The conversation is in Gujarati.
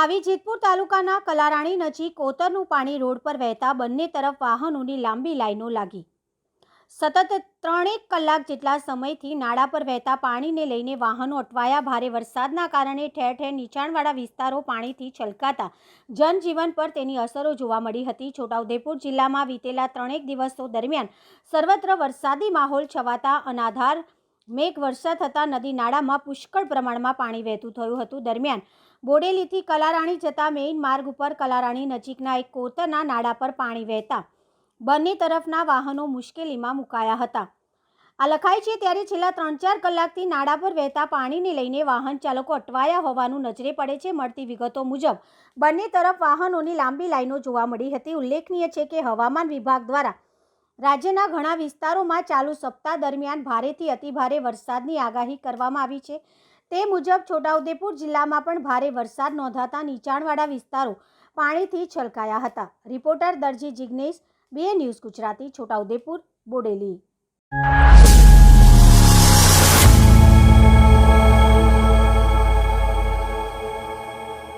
પાવી જેતપુર તાલુકાના કલારાણી નજીક કોતરનું પાણી રોડ પર વહેતા બંને તરફ વાહનોની લાંબી લાઈનો લાગી. સતત ત્રણેક કલાક જેટલા સમયથી નાળા પર વહેતા પાણીને લઈને વાહનો અટવાયા ભારે વરસાદના કારણે ઠેર ઠેર નીચાણવાળા વિસ્તારો પાણીથી છલકાતા જનજીવન પર તેની અસરો જોવા મળી હતી. છોટાઉદેપુર જિલ્લામાં વીતેલા ત્રણેક દિવસો દરમિયાન સર્વત્ર વરસાદી માહોલ છવાતા અનાધાર મેઘ વર્ષા થતાં નદી નાળામાં પુષ્કળ પ્રમાણમાં પાણી વહેતું થયું હતું. દરમિયાન બોડેલીથી કલારાણી જતા મેઇન માર્ગ ઉપર કલારાણી નજીકના એક કોતરના નાળા પર પાણી વહેતા બંને તરફના વાહનો મુશ્કેલીમાં મુકાયા હતા. આ લખાય છે, ત્યારે છેલ્લા ત્રણ ચાર કલાકથી નાળા પર વહેતા પાણીને લઈને વાહન ચાલકો અટવાયા હોવાનું નજરે પડે છે. મળતી વિગતો મુજબ, બંને તરફ વાહનોની લાંબી લાઈનો જોવા મળી હતી. ઉલ્લેખનીય છે કે હવામાન વિભાગ દ્વારા રાજ્યના ઘણા વિસ્તારોમાં ચાલુ સપ્તાહ દરમિયાન ભારેથી અતિભારે વરસાદની આગાહી કરવામાં આવી છે. તે મુજબ છોટાઉદેપુર જિલ્લામાં પણ ભારે વરસાદ નોંધાતા નીચાણવાળા વિસ્તારો પાણીથી છલકાયા હતા. રિપોર્ટર દરજી જિગ્નેશ, બે ન્યૂઝ ગુજરાતી, છોટાઉદેપુર, બોડેલી.